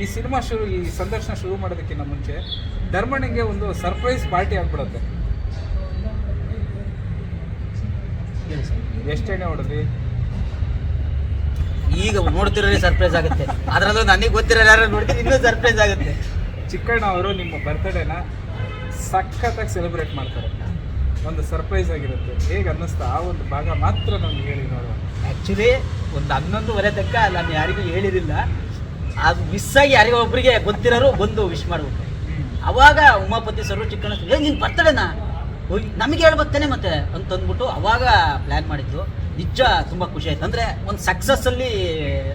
ಈ ಸಿನಿಮಾ ಶುರು ಈ ಸಂದರ್ಶನ ಶುರು ಮಾಡೋದಕ್ಕಿಂತ ಮುಂಚೆ ಧರ್ಮಣಿಗೆ ಒಂದು ಸರ್ಪ್ರೈಸ್ ಪಾರ್ಟಿ ಆಗ್ಬಿಡುತ್ತೆ. ಎಷ್ಟು ಎಣ್ಣೆ ಹೊಡೆದ್ವಿ ಈಗ ನೋಡ್ತಿರೋರಿಗೆ ಸರ್ಪ್ರೈಸ್ ಆಗುತ್ತೆ. ಅದರಲ್ಲೂ ನನಗೆ ಗೊತ್ತಿರೋ ಯಾರು ನೋಡ್ತೀನಿ ಇನ್ನೂ ಸರ್ಪ್ರೈಸ್ ಆಗುತ್ತೆ. ಚಿಕ್ಕಣ್ಣ ಅವರು ನಿಮ್ಮ ಬರ್ತ್ಡೇನ ಸಖತ್ತಾಗಿ ಸೆಲೆಬ್ರೇಟ್ ಮಾಡ್ತಾರೆ. ಒಂದು ಸರ್ಪ್ರೈಸ್ ಆಗಿರುತ್ತೆ. ಹೇಗೆ ಅನ್ನಿಸ್ತಾ? ಆ ಒಂದು ಭಾಗ ಮಾತ್ರ ನಮ್ಗೆ ಹೇಳಿ ನೋಡುವ. ಆ್ಯಕ್ಚುಲಿ ಒಂದು ಹನ್ನೊಂದುವರೆ ತನಕ ನಾನು ಯಾರಿಗೂ ಹೇಳಿರಲಿಲ್ಲ. ಅದು ಮಿಸ್ ಆಗಿ ಯಾರಿಗೋ ಒಬ್ಬರಿಗೆ ಗೊತ್ತಿರೋರು ಬಂದು ವಿಶ್ ಮಾಡ್ಬೇಕು ಅವಾಗ ಉಮಾಪತಿ ಸರ್ ಚಿಕ್ಕಣ್ಣ ಏ, ನಿನ್ ಬರ್ತಡೇನಾ? ಹೋಗಿ ನಮಗೆ ಹೇಳ್ಬೇಕು ಮತ್ತೆ ಅಂತ ಅಂದ್ಬಿಟ್ಟು ಅವಾಗ ಪ್ಲ್ಯಾನ್ ಮಾಡಿದ್ದು. ನಿಜ ತುಂಬ ಖುಷಿ ಆಯ್ತು. ಅಂದರೆ ಒಂದು ಸಕ್ಸಸ್ಸಲ್ಲಿ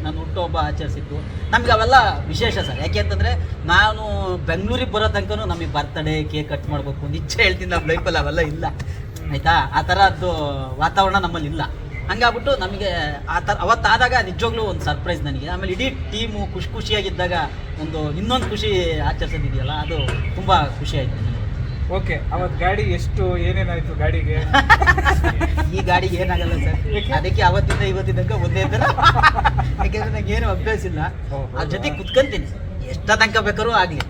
ನಾನು ಹುಟ್ಟುಹಬ್ಬ ಆಚರಿಸಿದ್ದು. ನಮ್ಗೆ ಅವೆಲ್ಲ ವಿಶೇಷ ಸರ್. ಯಾಕೆ ಅಂತಂದರೆ ನಾನು ಬೆಂಗಳೂರಿಗೆ ಬರೋ ತನಕನೂ ನಮಗೆ ಬರ್ತಡೇ ಕೇಕ್ ಕಟ್ ಮಾಡಬೇಕು. ನಿಜ ಹೇಳ್ತೀನಿ ನಮ್ಮ ಲೈಫಲ್ಲಿ ಅವೆಲ್ಲ ಇಲ್ಲ. ಆಯಿತಾ? ಆ ಥರದ್ದು ವಾತಾವರಣ ನಮ್ಮಲ್ಲಿ ಇಲ್ಲ. ಹಂಗಾಗ್ಬಿಟ್ಟು ನಮಗೆ ಆ ಥರ ಅವತ್ತಾದಾಗ ನಿಜವಾಗ್ಲೂ ಒಂದು ಸರ್ಪ್ರೈಸ್ ನನಗೆ. ಆಮೇಲೆ ಇಡೀ ಟೀಮು ಖುಷಿ ಖುಷಿಯಾಗಿದ್ದಾಗ ಒಂದು ಇನ್ನೊಂದು ಖುಷಿ ಆಚರಿಸೋದಿದೆಯಲ್ಲ ಅದು ತುಂಬ ಖುಷಿ ಆಯ್ತು ನನಗೆ. ಓಕೆ ಅವತ್ತು ಗಾಡಿ ಎಷ್ಟು ಏನೇನಾಯ್ತು ಗಾಡಿಗೆ? ಈ ಗಾಡಿಗೆ ಏನಾಗಲ್ಲ ಸರ್. ಅದಕ್ಕೆ ಅವತ್ತಿಂದ ಇವತ್ತಿನ ತನಕ ಒಂದೇ ಥರ. ಯಾಕೆಂದ್ರೆ ನಂಗೆ ಏನು ಅಭ್ಯಾಸ ಇಲ್ಲ. ಅದ್ರ ಜೊತೆ ಕುತ್ಕೊಂತೀನಿ. ಎಷ್ಟ ತನಕ ಬೇಕಾದ್ರೂ ಆಗಲಿ.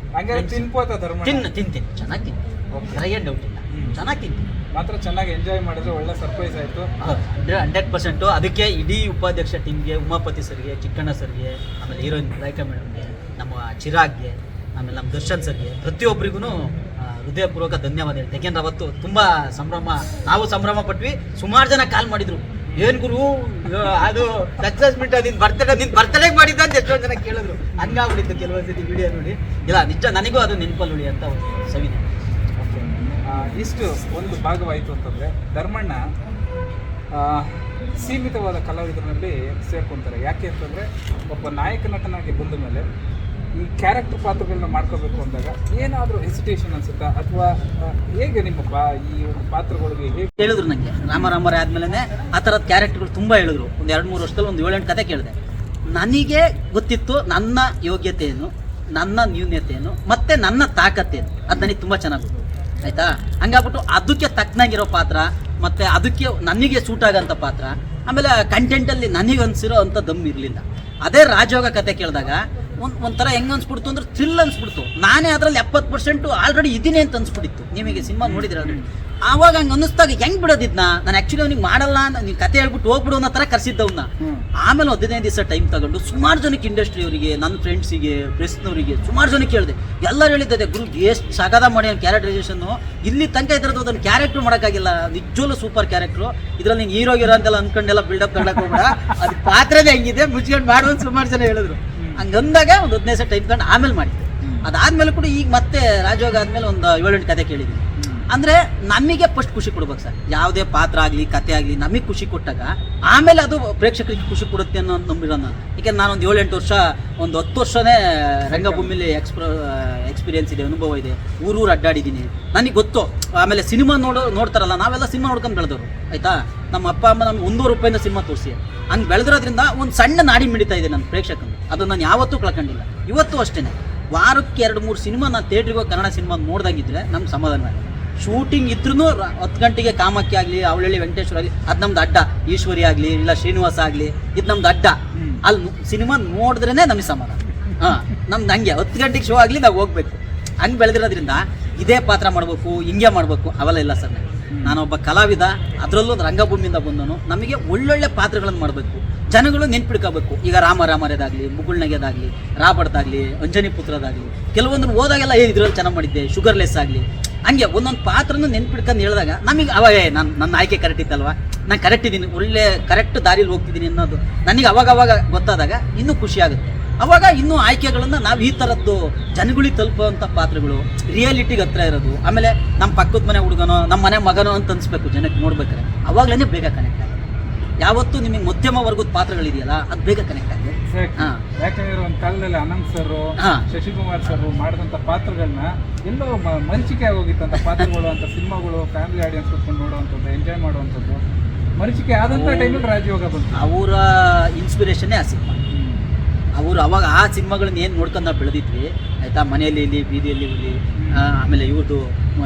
ಧರ್ಮ ತಿನ್ನು ತಿಂತೀನಿ. ಚೆನ್ನಾಗಿ ತಿಂತೀನಿ ಏನು ಡೌಟ್ ಇಲ್ಲ. ಚೆನ್ನಾಗಿ ತಿಂತೀನಿ. ಮಾತ್ರ ಚೆನ್ನಾಗಿ ಎಂಜಾಯ್ ಮಾಡಿದ್ರು ಒಳ್ಳೆ ಸರ್ಪ್ರೈಸ್ ಆಯ್ತು. ಹಂಡ್ರೆಡ್ ಪರ್ಸೆಂಟು ಅದಕ್ಕೆ ಇಡೀ ಉಪಾಧ್ಯಕ್ಷ ಟೀಮ್ಗೆ ಉಮಾಪತಿ ಸರ್ಗೆ ಚಿಕ್ಕಣ್ಣ ಸರ್ಗೆ ಆಮೇಲೆ ಹೀರೋಯಿನ್ ರಾಯ್ಕಾ ಮೇಡಮ್ಗೆ ನಮ್ಮ ಚಿರಾಗ್ಗೆ ಆಮೇಲೆ ನಮ್ಮ ದರ್ಶನ್ ಸರ್ಗೆ ಪ್ರತಿಯೊಬ್ಬರಿಗೂ ಹೃದಯಪೂರ್ವಕ ಧನ್ಯವಾದ ಹೇಳ್ತೀನಿ. ಯಾಕೆಂದ್ರೆ ಅವತ್ತು ತುಂಬ ಸಂಭ್ರಮ, ನಾವು ಸಂಭ್ರಮ ಪಟ್ವಿ. ಸುಮಾರು ಜನ ಕಾಲ್ ಮಾಡಿದ್ರು. ಏನ್ ಗುರು ಅದು ಸಕ್ಸಸ್ ಮೀಟ್ ನಿನ್ ಬರ್ತಡೇ ನಿನ್ ಬರ್ತಡೇ ಮಾಡಿದ್ದ ಅಂತ ಎಷ್ಟೊಂದು ಜನ ಕೇಳಿದ್ರು. ಹಂಗಾಗ್ಬಿಟ್ಟಿತ್ತು ಕೆಲವೊಂದ್ಸತಿ ವಿಡಿಯೋ ನೋಡಿ. ಇಲ್ಲ, ನಿಜ ನನಗೂ ಅದು ನೆನಪಲ್ಲಿ ನೋಡಿ ಅಂತ ಒಂದು ಸವಿದೆ ಇಷ್ಟು ಒಂದು ಭಾಗವಾಯಿತು ಅಂತಂದರೆ ಧರ್ಮಣ್ಣ ಸೀಮಿತವಾದ ಕಲಾವಿದರಲ್ಲಿ ಸೇರ್ಕೊಂತಾರೆ. ಯಾಕೆ ಅಂತಂದರೆ ಒಬ್ಬ ನಾಯಕ ನಟನಾಗಿ ಬಂದ ಮೇಲೆ ಈ ಕ್ಯಾರೆಕ್ಟರ್ ಪಾತ್ರಗಳನ್ನ ಮಾಡ್ಕೋಬೇಕು ಅಂದಾಗ ಏನಾದರೂ ಹೆಸಿಟೇಷನ್ ಅನ್ಸುತ್ತಾ? ಅಥವಾ ಹೇಗೆ ನಿಮ್ಮ ಈ ಒಂದು ಪಾತ್ರಗಳಿಗೆ ಹೇಗೆ ಹೇಳಿದ್ರು ನನಗೆ ರಾಮ ರಾಮರೇ ಆದ್ಮೇಲೆ ಆ ಥರದ ಕ್ಯಾರೆಕ್ಟರ್ಗಳು ತುಂಬ ಹೇಳಿದ್ರು. ಒಂದು ಎರಡು ಮೂರು ವರ್ಷದಲ್ಲಿ ಒಂದು ಏಳೆಂಟು ಕತೆ ಕೇಳಿದೆ. ನನಗೆ ಗೊತ್ತಿತ್ತು ನನ್ನ ಯೋಗ್ಯತೆ ನನ್ನ ನ್ಯೂನ್ಯತೆ ಏನು ಮತ್ತೆ ನನ್ನ ತಾಕತ್ತೇನು. ಅದು ನನಗೆ ತುಂಬ ಚೆನ್ನಾಗಿ ಗೊತ್ತು. ಆಯ್ತಾ? ಹಂಗಾಗ್ಬಿಟ್ಟು ಅದಕ್ಕೆ ತಕ್ಕನಾಗಿರೋ ಪಾತ್ರ, ಮತ್ತೆ ಅದಕ್ಕೆ ನನಗೆ ಸೂಟ್ ಆಗೋಂಥ ಪಾತ್ರ, ಆಮೇಲೆ ಕಂಟೆಂಟಲ್ಲಿ ನನಗೆ ಅನ್ಸಿರೋ ಅಂಥ ದಮ್ ಇರಲಿಲ್ಲ. ಅದೇ ರಾಜಯೋಗ ಕತೆ ಕೇಳಿದಾಗ, ಒಂದು ಒಂಥರ ಹೆಂಗೆ ಅನ್ಸ್ಬಿಡ್ತು ಅಂದ್ರೆ ಥ್ರಿಲ್ ಅನ್ಸ್ಬಿಡ್ತು. ನಾನೇ ಅದರಲ್ಲಿ ಎಪ್ಪತ್ತು ಪರ್ಸೆಂಟು ಆಲ್ರೆಡಿ ಇದೀನಿ ಅಂತ ಅನ್ಸ್ಬಿಟ್ಟಿತ್ತು. ನಿಮಗೆ ಸಿನಿಮಾ ನೋಡಿದ್ರೆ ಆಲ್ರೆಡಿ ಆವಾಗ ಹಂಗ ಅನ್ನಿಸ್ದಾಗ ಹೆಂಗ್ ಬಿಡೋದಿದ್ನ ನಾನು ಆಕ್ಚುಲಿ ಅವ್ನಿಗೆ ಮಾಡಲ್ಲ ನೀವು ಕತೆ ಹೇಳ್ಬಿಟ್ಟು ಹೋಗ್ಬಿಡು ಅನ್ನೋ ತರ ಕರ್ಸಿದ್ದವ್ನ. ಆಮೇಲೆ ಹದಿನೈದು ದಿವಸ ಟೈಮ್ ತಗೊಂಡು ಸುಮಾರು ಜನಕ್ಕೆ ಇಂಡಸ್ಟ್ರಿ ಅವರಿಗೆ ನನ್ನ ಫ್ರೆಂಡ್ಸಿಗೆ ಪ್ರೆಸ್ನವರಿಗೆ ಸುಮಾರು ಜನಕ್ಕೆ ಹೇಳಿದೆ. ಎಲ್ಲರೂ ಹೇಳಿದ್ದೆ ಗುರು ಎಷ್ಟು ಸಗದ ಮಾಡಿ ಅವ್ನ ಕ್ಯಾರೆಕ್ಟರೈಸೇಷನ್ ಇಲ್ಲಿ ತನಕ ಇದ್ರದ್ದು ಅದನ್ನ ಕ್ಯಾರೆಕ್ಟರ್ ಮಾಡೋಕ್ಕಾಗಿಲ್ಲ. ನಿಜವಲ್ಲೂ ಸೂಪರ್ ಕ್ಯಾರೆಕ್ಟ್ರು ಇದ್ರಲ್ಲಿ ನೀನ್ ಹೀರೋ ಹೀರೋ ಅಂತೆಲ್ಲ ಅನ್ಕೊಂಡೆಲ್ಲ ಬಿಲ್ಡಪ್ ತಗೊಳಕ್ ಹೋಗ್ಬೇಡ. ಅದು ಪಾತ್ರನೇ ಹೆಂಗಿದೆ ಮುಚ್ಕೊಂಡು ಮಾಡುವಂತ ಸುಮಾರು ಜನ ಹೇಳಿದ್ರು. ಹಂಗಂದಾಗ ಒಂದು ಹದಿನೈದು ದಿವಸ ಟೈಮ್ ತಗೊಂಡು ಆಮೇಲೆ ಮಾಡಿದ್ದೆ. ಅದಾದ್ಮೇಲೆ ಕೂಡ ಈಗ ಮತ್ತೆ ರಾಜ್ಯೋಗ ಆದ್ಮೇಲೆ ಒಂದು ಏಳೆಂಟು ಕತೆ ಕೇಳಿದ್ದೀನಿ. ಅಂದ್ರೆ ನಮಗೆ ಫಸ್ಟ್ ಖುಷಿ ಕೊಡ್ಬೇಕು ಸರ್. ಯಾವುದೇ ಪಾತ್ರ ಆಗಲಿ, ಕತೆ ಆಗಲಿ ನಮಗೆ ಖುಷಿ ಕೊಟ್ಟಾಗ ಆಮೇಲೆ ಅದು ಪ್ರೇಕ್ಷಕರಿಗೆ ಖುಷಿ ಕೊಡುತ್ತೆ ಅನ್ನೋ ನಂಬಿರೋ ನಾನು. ಯಾಕೆಂದ್ರೆ ನಾನು ಒಂದು ಏಳೆಂಟು ವರ್ಷ, ಒಂದು ಹತ್ತು ವರ್ಷನೇ ರಂಗಭೂಮಿಲಿ ಎಕ್ಸ್ಪ್ರ ಎಕ್ಸ್ಪೀರಿಯನ್ಸ್ ಇದೆ, ಅನುಭವ ಇದೆ. ಊರೂರು ಅಡ್ಡಾಡಿದ್ದೀನಿ. ನನಗೆ ಗೊತ್ತು. ಆಮೇಲೆ ಸಿನಿಮಾ ನೋಡೋ ನೋಡ್ತಾರಲ್ಲ, ನಾವೆಲ್ಲ ಸಿನಿಮಾ ನೋಡ್ಕೊಂಡು ಬೆಳೆದವರು. ಆಯ್ತಾ? ನಮ್ಮ ಅಪ್ಪ, ಅಮ್ಮ ನಮ್ಗೆ ಒಂದೂರು ರೂಪಾಯಿಂದ ಸಿನಿಮಾ ತೋರಿಸಿ. ಹಂಗೆ ಬೆಳೆದಿರೋದ್ರಿಂದ ಒಂದು ಸಣ್ಣ ನಾಡಿ ಮಿಡಿತಾ ಇದೆ ನನ್ನ ಪ್ರೇಕ್ಷಕನು ಅದು ನಾನು ಯಾವತ್ತೂ ಕಳ್ಕೊಂಡಿಲ್ಲ. ಇವತ್ತು ಅಷ್ಟೇ ವಾರಕ್ಕೆ ಎರಡು ಮೂರು ಸಿನಿಮಾ ನಾನು ಥಿಯೇಟ್ರಿಗೆ ಕನ್ನಡ ಸಿನಿಮಾ ನೋಡ್ದಾಗಿದ್ರೆ ನಮ್ಗೆ ಸಮಾಧಾನ ಶೂಟಿಂಗ್ ಇದ್ರೂ ಹತ್ತು ಗಂಟೆಗೆ ಕಾಮಕ್ಕೆ ಆಗಲಿ ಅವಳಳ್ಳಿ ವೆಂಕಟೇಶ್ವರ ಆಗಲಿ ಅದು ನಮ್ದು ಅಡ್ಡ. ಈಶ್ವರಿ ಆಗಲಿ ಇಲ್ಲ ಶ್ರೀನಿವಾಸ ಆಗಲಿ ಇದು ನಮ್ದು ಅಡ್ಡ. ಅಲ್ಲಿ ಸಿನಿಮಾ ನೋಡಿದ್ರೇ ನಮಗೆ ಸಮಾಧಾನ. ಹಾಂ ನಮ್ದು ಹಂಗೆ. ಹತ್ತು ಗಂಟೆಗೆ ಶೋ ಆಗಲಿ ನಾವು ಹೋಗ್ಬೇಕು. ಹಂಗೆ ಬೆಳೆದಿರೋದ್ರಿಂದ ಇದೇ ಪಾತ್ರ ಮಾಡಬೇಕು ಹಿಂಗೆ ಮಾಡಬೇಕು ಅವೆಲ್ಲ ಇಲ್ಲ ಸರ್ ನಾನೊಬ್ಬ ಕಲಾವಿದ ಅದರಲ್ಲೂ ಒಂದು ರಂಗಭೂಮಿಯಿಂದ ಬಂದನು ನಮಗೆ ಒಳ್ಳೊಳ್ಳೆ ಪಾತ್ರಗಳನ್ನು ಮಾಡಬೇಕು. ಜನಗಳು ನೆನ್ಪಿಡ್ಕೋಬೇಕು. ಈಗ ರಾಮ ರಾಮರದಾಗಲಿ ಮುಗುಳ್ನಗೆದಾಗಲಿ ರಾಬಡ್ದಾಗಲಿ ಅಂಜನಿ ಪುತ್ರದಾಗಲಿ ಕೆಲವೊಂದನ್ನು ಓದಾಗೆಲ್ಲ ಏ ಇದ್ರಲ್ಲಿ ಚೆನ್ನಾಗಿ ಮಾಡಿದ್ದೆ ಶುಗರ್ಲೆಸ್ ಆಗಲಿ. ಹಂಗೆ ಒಂದೊಂದು ಪಾತ್ರನ ನೆನ್ಪಿಡ್ಕೊಂಡು ಹೇಳಿದಾಗ ನಮಗೆ ಅವಾಗ ಏ ನನ್ನ ನನ್ನ ಆಯ್ಕೆ ಕರೆಕ್ಟ್ ಇತ್ತಲ್ವಾ? ನಾನು ಕರೆಕ್ಟ್ ಇದ್ದೀನಿ, ಒಳ್ಳೆ ಕರೆಕ್ಟ್ ದಾರಿಲಿ ಹೋಗ್ತಿದ್ದೀನಿ ಅನ್ನೋದು ನನಗೆ ಅವಾಗ ಅವಾಗ ಗೊತ್ತಾದಾಗ ಇನ್ನೂ ಖುಷಿ ಆಗುತ್ತೆ. ಅವಾಗ ಇನ್ನೂ ಆಯ್ಕೆಗಳನ್ನು ನಾವು ಈ ಥರದ್ದು ಜನಗಳಿಗೆ ತಲುಪುವಂಥ ಪಾತ್ರಗಳು ರಿಯಾಲಿಟಿಗೆ ಹತ್ರ ಇರೋದು, ಆಮೇಲೆ ನಮ್ಮ ಪಕ್ಕದ ಮನೆ ಹುಡುಗನೋ ನಮ್ಮ ಮನೆ ಮಗನೋ ಅಂತ ಅನಿಸ್ಬೇಕು ಜನಕ್ಕೆ ನೋಡ್ಬೇಕಾರೆ ಅವಾಗಲೇ ಬೇಗ ಕನೆಕ್ಟ್ ಆಗುತ್ತೆ. ಯಾವತ್ತೂ ನಿಮಗೆ ಮಧ್ಯಮ ವರ್ಗದ ಪಾತ್ರಗಳಿದೆಯಲ್ಲ, ಅದು ಬೇಗ ಕನೆಕ್ಟ್ ಆಗುತ್ತೆ. ಹಾ. ಯಾಕಂದ್ರೆ ಒಂದು ಕಾಲದಲ್ಲಿ ಅನಂತ್ ಸರ್ ಹಾ. ಶಶಿಕುಮಾರ್ ಸರ್ ಮಾಡಿದಂತ ಪಾತ್ರಗಳನ್ನ ಎಲ್ಲೋ ಮ- ಮರೀಚಿಕೆ ಆಗೋಗಿತ್ತಂತ ಪಾತ್ರಗಳು ಅಂತ ಸಿನಿಮಾಗಳು ಫ್ಯಾಮಿಲಿ ಆಡಿಯನ್ಸ್ ಕುತ್ಕೊಂಡು ನೋಡುವಂಥದ್ದು ಎಂಜಾಯ್ ಮಾಡುವಂಥದ್ದು ಮರೀಚಿಕೆ ಆದಂತ ಟೈಮಲ್ಲಿ ರಾಜಯೋಗ ಬಂತು. ಅವರ ಇನ್ಸ್ಪಿರೇಷನ್ ಆ ಸಿನಿಮಾ. ಅವರು ಅವಾಗ ಆ ಸಿನಿಮಾಗಳನ್ನ ಏನು ನೋಡ್ಕೊಂಡು ನಾವು ಬೆಳೆದಿದ್ವಿ ಆಯ್ತಾ? ಮನೆಯಲ್ಲಿ ಇಲ್ಲಿ ಬೀದಿಯಲ್ಲಿ ಇಲ್ಲಿ ಆ, ಆಮೇಲೆ ಇವ್ರದ್ದು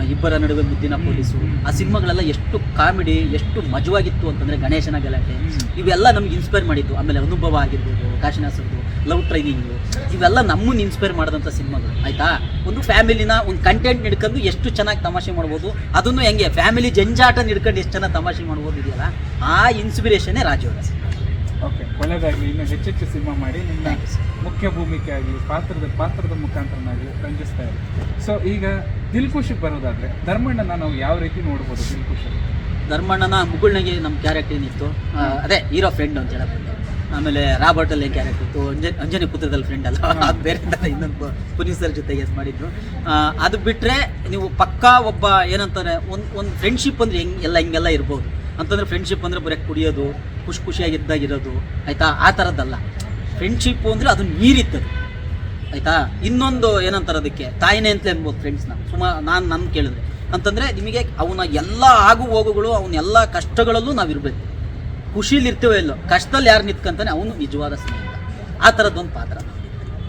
ಇಬ್ಬರ ನಡುವೆ ಮುದ್ದಿನ ಪೊಲೀಸು ಆ ಸಿನಿಮಾಗಳೆಲ್ಲ ಎಷ್ಟು ಕಾಮಿಡಿ ಎಷ್ಟು ಮಜವಾಗಿತ್ತು ಅಂತಂದರೆ ಗಣೇಶನ ಗಲಾಟೆ. ಇವೆಲ್ಲ ನಮ್ಗೆ ಇನ್ಸ್ಪೈರ್ ಮಾಡಿದ್ದು. ಆಮೇಲೆ ಅನುಭವ ಆಗಿರ್ಬೋದು ಕಾಶಿನಾಸದ್ದು ಲವ್ ಟ್ರೈನಿಂಗು ಇವೆಲ್ಲ ನಮ್ಮನ್ನು ಇನ್ಸ್ಪೈರ್ ಮಾಡಿದಂಥ ಸಿನಿಮಾಗಳು. ಆಯಿತಾ? ಒಂದು ಫ್ಯಾಮಿಲಿನ ಒಂದು ಕಂಟೆಂಟ್ ಹಿಡ್ಕೊಂಡು ಎಷ್ಟು ಚೆನ್ನಾಗಿ ತಮಾಷೆ ಮಾಡ್ಬೋದು ಅದನ್ನು ಹೆಂಗೆ ಫ್ಯಾಮಿಲಿ ಜಂಜಾಟ ನಿಡ್ಕೊಂಡು ಎಷ್ಟು ಚೆನ್ನಾಗಿ ತಮಾಷೆ ಮಾಡ್ಬೋದು ಇದೆಯಲ್ಲ ಆ ಇನ್ಸ್ಪಿರೇಷನ್ನೇ ರಾಜಯೋಗ ಓಕೆ ಒಳ್ಳೆಯದಾಗಲಿ ಇನ್ನು ಹೆಚ್ಚೆಚ್ಚು ಸಿನಿಮಾ ಮಾಡಿ ನಿಮ್ಮ. ಮುಖ್ಯ ಭೂಮಿಕೆ ಆಗಲಿ ಪಾತ್ರದ ಪಾತ್ರದ ಮುಖಾಂತರನಾಗಿ ರಂಜಿಸ್ತಾ ಇರಿ. ಸೊ ಈಗ ದಿಲ್ ಬರೋದಾದರೆ ಬರೋದಾದ್ರೆ ಧರ್ಮಣ್ಣನ ನಾವು ಯಾವ ರೀತಿ ನೋಡ್ಬೋದು ದಿಲ್ ಖುಷಿ ಧರ್ಮಣ್ಣನ ಮುಗುಳ್ನಗೆ ನಮ್ಮ ಕ್ಯಾರೆಕ್ಟರ್ ಏನಿತ್ತು? ಅದೇ ಹೀರೋ ಫ್ರೆಂಡ್ ಅಂತ ಹೇಳಬಹುದು ಆಮೇಲೆ ರಾಬರ್ಟ್ ಅಲ್ಲಿ ಕ್ಯಾರೆಕ್ಟರ್ ಇತ್ತು? ಅಂಜ ಅಂಜನಿ ಪುತ್ರದಲ್ಲಿ ಫ್ರೆಂಡ್ ಅಲ್ಲ ಬೇರೆ ಥರ ಇನ್ನೊಂದು ಪುನೀತ್ ಸರ್ ಜೊತೆ ಮಾಡಿದ್ದು. ಮಾಡಿದ್ರು ಅದು ಬಿಟ್ಟರೆ ನೀವು ಪಕ್ಕಾ ಒಬ್ಬ ಏನಂತಾರೆ ಒಂದು ಒಂದು ಫ್ರೆಂಡ್ಶಿಪ್ ಅಂದರೆ ಹೆಂಗೆ ಎಲ್ಲ ಹಿಂಗೆಲ್ಲ ಇರ್ಬೋದು. ಅಂತಂದ್ರೆ ಫ್ರೆಂಡ್ಶಿಪ್ ಅಂದರೆ ಬರೀ ಕುಡಿಯೋದು ಖುಷಿ ಖುಷಿಯಾಗಿದ್ದಾಗಿರೋದು ಆಯಿತಾ? ಆ ಥರದ್ದಲ್ಲ ಫ್ರೆಂಡ್ಶಿಪ್ಪು ಅಂದರೆ ಅದು ನೀರಿತ್ತದು ಆಯ್ತಾ? ಇನ್ನೊಂದು ಏನಂತಾರೆ ಅದಕ್ಕೆ ತಾಯಿನೇ ಅಂತ ಅನ್ಬೋದು ಫ್ರೆಂಡ್ಸ್ನ ಸುಮಾ ನಾನು ನನ್ನ ಕೇಳಿದ್ರೆ. ಅಂತಂದರೆ ನಿಮಗೆ ಅವನ ಎಲ್ಲ ಆಗು ಹೋಗುಗಳು, ಅವನ ಎಲ್ಲ ಕಷ್ಟಗಳಲ್ಲೂ ನಾವಿರಬೇಕು ಖುಷಿಲಿ ಇರ್ತೀವೋ ಇಲ್ಲೋ ಕಷ್ಟದಲ್ಲಿ ಯಾರು ನಿಂತ್ಕಂತಾನೆ ಅವನು ನಿಜವಾದ ಸ್ನೇಹಿತ. ಆ ಥರದ್ದೊಂದು ಪಾತ್ರ.